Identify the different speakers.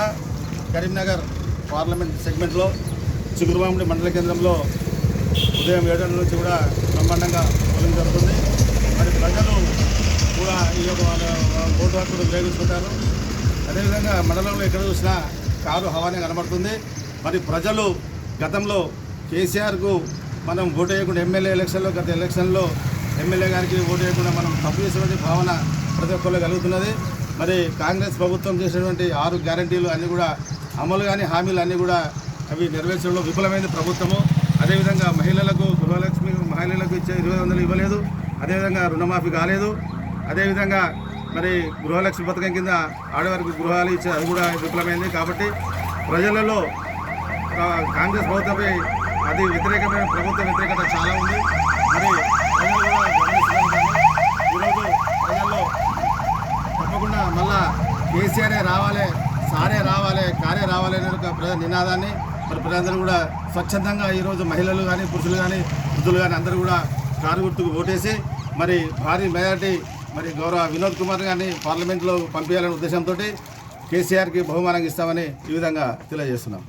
Speaker 1: భాగంగా కరీంనగర్ పార్లమెంట్ సెగ్మెంట్లో చిగురుమామిడి మండల కేంద్రంలో ఉదయం ఏడు నుంచి కూడా బ్రహ్మాండంగా పోలింగ్ జరుగుతుంది మరి ప్రజలు కూడా ఈ యొక్క ఓటు హక్కును ఉపయోగించుకుంటారు అదేవిధంగా మండలంలో ఎక్కడ చూసినా కారు హవానే కనబడుతుంది. మరి ప్రజలు గతంలో కేసీఆర్కు మనం ఓటు వేయకుండా ఎమ్మెల్యే ఎలక్షన్లో గత ఎలక్షన్లో ఎమ్మెల్యే గారికి ఓటు వేయకుండా మనం తప్పు చేసినటువంటి భావన ప్రతి ఒక్కరిలో కలుగుతున్నది. మరి కాంగ్రెస్ ప్రభుత్వం చేసినటువంటి ఆరు గ్యారంటీలు అన్నీ కూడా అమలు కానీ హామీలు అన్నీ కూడా అవి నెరవేర్చడంలో విఫలమైంది ప్రభుత్వము. అదేవిధంగా మహిళలకు గృహలక్ష్మి మహిళలకు ఇచ్చే ఇరవై వందలు ఇవ్వలేదు. అదేవిధంగా రుణమాఫీ కాలేదు. అదేవిధంగా మరి గృహలక్ష్మి పథకం కింద ఆడవారికి గృహాలు ఇచ్చే అది కూడా విఫలమైంది. కాబట్టి ప్రజలలో కాంగ్రెస్ ప్రభుత్వంపై అది వ్యతిరేకమైన ప్రభుత్వ వ్యతిరేకత చాలా ఉంది మరి ప్రజలు కూడా గమనిస్తున్నారు ఈరోజు ప్రజల్లో తప్పకుండా మళ్ళా కేసీఆరే రావాలి సారే రావాలి కారే రావాలి అనే ఒక ప్రజా నినాదాన్ని. మరి ప్రజలందరూ కూడా స్వచ్ఛందంగా ఈరోజు మహిళలు కానీ పురుషులు కానీ వృద్ధులు కానీ అందరూ కూడా కారు గుర్తుకు ఓటేసి మరి భారీ మెజార్టీ మరి గౌరవ వినోద్ కుమార్ గారిని పార్లమెంట్లో పంపించాలనే ఉద్దేశంతో కేసీఆర్కి బహుమానం ఇస్తామని ఈ విధంగా తెలియజేస్తున్నాం.